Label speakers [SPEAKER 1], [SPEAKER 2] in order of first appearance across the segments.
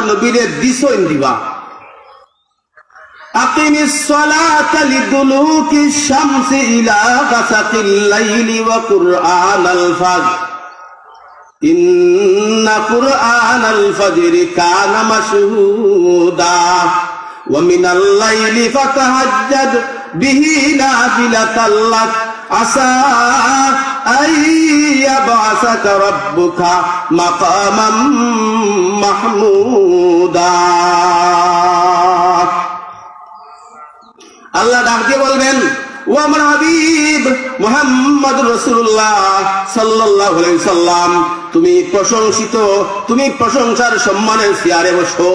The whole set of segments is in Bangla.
[SPEAKER 1] নবীরে দিছইন দিবা أقم الصلاة لدلوك الشمس إلى غسق الليل وقرآن الفجر إن قرآن الفجر كان مشهودا ومن الليل فتهجد به نافلة لك عسى أن يبعثك ربك مقاما আল্লাহ ডাক দিয়ে বলবেন, ও আমার হাবিব মোহাম্মদ রসুল্লাহ সাল্লাহ সাল্লাম, তুমি প্রশংসিত, তুমি প্রশংসার সম্মানের চেয়ারে বসো।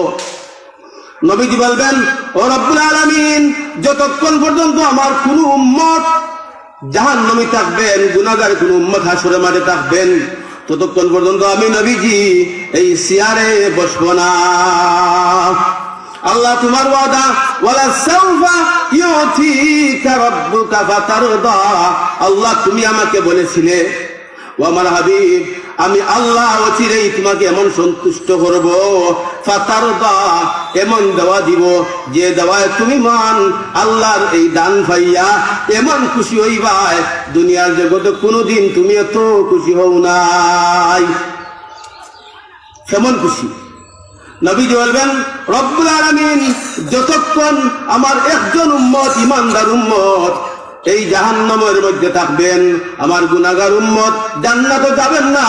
[SPEAKER 1] নবীজি বলবেন, ও রব্বুল আলমিন, যতক্ষণ পর্যন্ত আমার কোন উম্মত জাহান্নমি থাকবেন গুনাগার কোন উম্মত হাসুরে মাঠে থাকবেন ততক্ষণ পর্যন্ত আমি নবীজি, এই সিয়ারে বসবো না। আল্লাহ তোমার ওয়াদা, ওয়ালা সাউফা ইউতিকা রাব্বুকা ফাতারদা। আল্লাহ, তুমি আমাকে বলেছিলে ও আমার হাবিব, আমি আল্লাহ অচিরেই তোমাকে এমন সন্তুষ্ট করব, ফাতারদা, এমন দেওয়া দিব যে দেওয়ায় তুমি মান, আল্লাহর এই দান ভাইয়া এমন খুশি হইবাই দুনিয়ার জগতে কোনোদিন তুমি এত খুশি হও নাই। কেমন খুশি? নবীজি বলবেন, রব্বুল আলামিন, যতক্ষণ আমার একজন উম্মত, ইমানদার উম্মত এই জাহান্নামের মধ্যে থাকবেন। আমার গুনাগার উম্মত জান্নাতে যাবেন না।